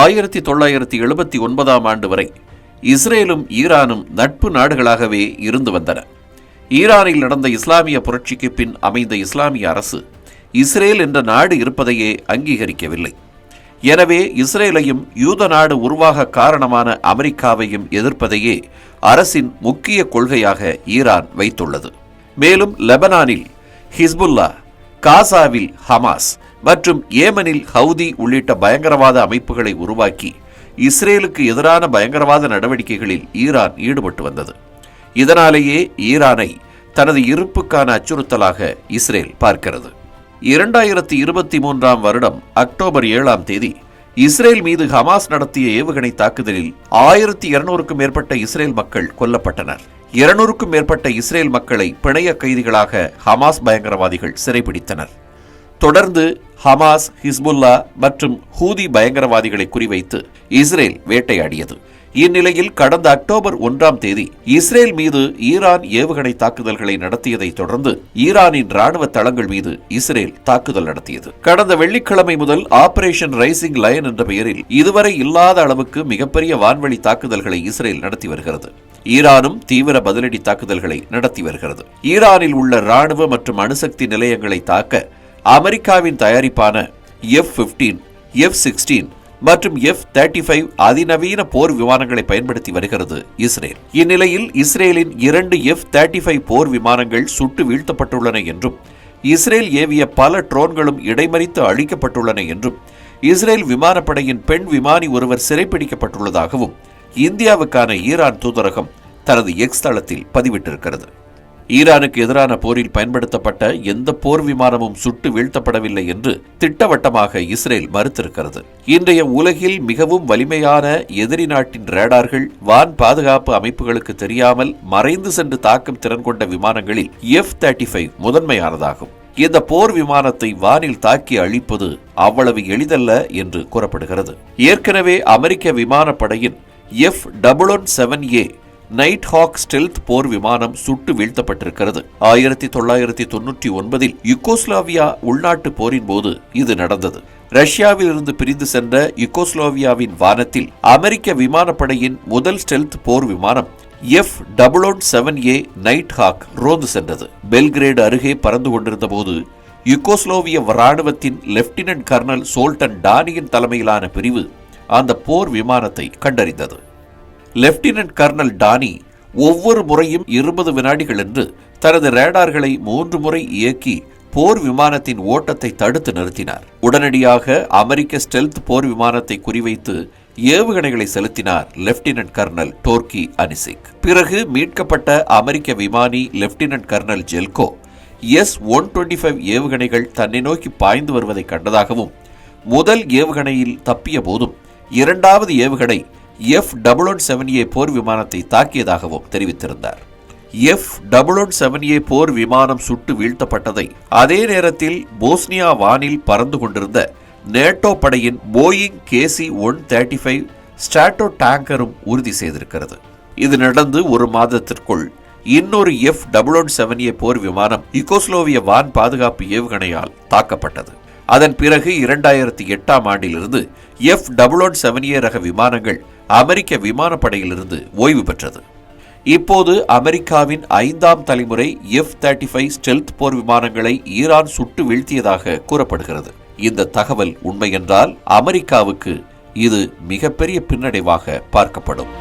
ஆயிரத்தி தொள்ளாயிரத்தி எழுபத்தி ஒன்பதாம் ஆண்டு வரை இஸ்ரேலும் ஈரானும் நட்பு நாடுகளாகவே இருந்து வந்தன. ஈரானில் நடந்த இஸ்லாமிய புரட்சிக்கு பின் அமைந்த இஸ்லாமிய அரசு இஸ்ரேல் என்ற நாடு இருப்பதையே அங்கீகரிக்கவில்லை. எனவே இஸ்ரேலையும் யூத நாடு உருவாக காரணமான அமெரிக்காவையும் எதிர்ப்பதையே அரசின் முக்கிய கொள்கையாக ஈரான் வைத்துள்ளது. மேலும் லெபனானில் ஹிஸ்புல்லா காசாவில் ஹமாஸ் மற்றும் ஏமனில் ஹவுதி உள்ளிட்ட பயங்கரவாத அமைப்புகளை உருவாக்கி இஸ்ரேலுக்கு எதிரான பயங்கரவாத நடவடிக்கைகளில் ஈரான் ஈடுபட்டு வந்தது. இதனாலேயே ஈரானை தனது இருப்புக்கான அச்சுறுத்தலாக இஸ்ரேல் பார்க்கிறது. இரண்டாயிரத்தி இருபத்தி மூன்றாம் வருடம் அக்டோபர் ஏழாம் தேதி இஸ்ரேல் மீது ஹமாஸ் நடத்திய ஏவுகணை தாக்குதலில் ஆயிரத்தி இருநூறுக்கும் மேற்பட்ட இஸ்ரேல் மக்கள் கொல்லப்பட்டனர். இருநூறுக்கும் மேற்பட்ட இஸ்ரேல் மக்களை பிணைய கைதிகளாக ஹமாஸ் பயங்கரவாதிகள் சிறைபிடித்தனர். தொடர்ந்து ஹமாஸ் ஹிஸ்புல்லா மற்றும் ஹூதி பயங்கரவாதிகளை குறிவைத்து இஸ்ரேல் வேட்டையாடியது. இந்நிலையில் கடந்த அக்டோபர் ஒன்றாம் தேதி இஸ்ரேல் மீது ஈரான் ஏவுகணை தாக்குதல்களை நடத்தியதை தொடர்ந்து ஈரானின் ராணுவ தளங்கள் மீது இஸ்ரேல் தாக்குதல் நடத்தியது. கடந்த வெள்ளிக்கிழமை முதல் ஆபரேஷன் ரைசிங் லயன் என்ற பெயரில் இதுவரை இல்லாத அளவுக்கு மிகப்பெரிய வான்வழி தாக்குதல்களை இஸ்ரேல் நடத்தி வருகிறது. ஈரானும் தீவிர பதிலடி தாக்குதல்களை நடத்தி வருகிறது. ஈரானில் உள்ள ராணுவ மற்றும் அணுசக்தி நிலையங்களை தாக்க அமெரிக்காவின் தயாரிப்பான எஃப் பிப்டீன் எஃப் சிக்ஸ்டீன் மற்றும் எஃப் தேர்ட்டி ஃபைவ் அதிநவீன போர் விமானங்களை பயன்படுத்தி வருகிறது இஸ்ரேல். இந்நிலையில் இஸ்ரேலின் இரண்டு எஃப் தேர்ட்டி ஃபைவ் போர் விமானங்கள் சுட்டு வீழ்த்தப்பட்டுள்ளன என்றும் இஸ்ரேல் ஏவிய பல ட்ரோன்களும் இடைமறித்து அழிக்கப்பட்டுள்ளன என்றும் இஸ்ரேல் விமானப்படையின் பெண் விமானி ஒருவர் சிறைப்பிடிக்கப்பட்டுள்ளதாகவும் இந்தியாவுக்கான ஈரான் தூதரகம் தனது எக்ஸ் தளத்தில் பதிவிட்டிருக்கிறது. ஈரானுக்கு எதிரான போரில் பயன்படுத்தப்பட்ட எந்த போர் விமானமும் சுட்டு வீழ்த்தப்படவில்லை என்று திட்டவட்டமாக இஸ்ரேல் மறுத்திருக்கிறது. இன்றைய உலகில் மிகவும் வலிமையான எதிரி நாட்டின் ரேடார்கள் வான் பாதுகாப்பு அமைப்புகளுக்கு தெரியாமல் மறைந்து சென்று தாக்கும் திறன் கொண்ட விமானங்களில் எஃப் தேர்ட்டி ஃபைவ் முதன்மையானதாகும். இந்த போர் விமானத்தை வானில் தாக்கி அழிப்பது அவ்வளவு எளிதல்ல என்று கூறப்படுகிறது. ஏற்கனவே அமெரிக்க விமானப்படையின் F double one seven A Nighthawk stealth போர் விமானம் சுட்டு வீழ்த்தப்பட்டிருக்கிறது. ஆயிரத்தி தொள்ளாயிரத்தி தொன்னூற்றி ஒன்பதில் யுகோஸ்லாவியா உள்நாட்டு போரின் போது இது நடந்தது. ரஷ்யாவில் இருந்து பிரிந்து சென்ற யுகோஸ்லோவியாவின் வானத்தில் அமெரிக்க விமானப்படையின் முதல் ஸ்டெல்த் போர் விமானம் F double one seven A Nighthawk ரோந்து சென்றது. பெல்கிரேடு அருகே பறந்து கொண்டிருந்த போது யுகோஸ்லோவிய ராணுவத்தின் லெப்டினன்ட் கர்னல் சோல்டன் டானியின் தலைமையிலான பிரிவு அந்த போர் விமானத்தை கண்டறிந்தது. லெப்டினன்ட் கர்னல் டானி ஒவ்வொரு முறையும் இருபது வினாடிகள் என்று தனது ரேடார்களை மூன்று முறை இயக்கி போர் விமானத்தின் ஓட்டத்தை தடுத்து நிறுத்தினார். உடனடியாக அமெரிக்க ஸ்டெல்த் போர் விமானத்தை குறிவைத்து ஏவுகணைகளை செலுத்தினார் லெப்டினன்ட் கர்னல் டோர்கி அனிசிக். பிறகு மீட்கப்பட்ட அமெரிக்க விமானி lieutenant colonel Zeljko S one twenty five ஏவுகணைகள் தன்னை நோக்கி பாய்ந்து வருவதை கண்டதாகவும் முதல் ஏவுகணையில் தப்பிய போதும் இரண்டாவது ஏவுகணை F double one seven A போர் விமானத்தை தாக்கியதாகவும் தெரிவித்திருந்தார். F double one seven A போர் விமானம் சுட்டு வீழ்த்தப்பட்டதை அதே நேரத்தில் போஸ்னியா வானில் பறந்து கொண்டிருந்த நேட்டோ படையின் Boeing KC one thirty five ஸ்டாட்டோ டேங்கரும் உறுதி செய்திருக்கிறது. இது நடந்து ஒரு மாதத்திற்குள் இன்னொரு F double one seven A போர் விமானம் இக்கோஸ்லோவிய வான் பாதுகாப்பு ஏவுகணையால் தாக்கப்பட்டது. அதன் பிறகு இரண்டாயிரத்தி எட்டாம் ஆண்டிலிருந்து F double one seven A ரக விமானங்கள் அமெரிக்க விமானப்படையிலிருந்து ஓய்வு பெற்றது. இப்போது அமெரிக்காவின் ஐந்தாம் தலைமுறை எஃப் தேர்ட்டி ஃபைவ் ஸ்டெல்த் போர் விமானங்களை ஈரான் சுட்டு வீழ்த்தியதாக கூறப்படுகிறது. இந்த தகவல் உண்மையென்றால் அமெரிக்காவுக்கு இது மிகப்பெரிய பின்னடைவாக பார்க்கப்படும்.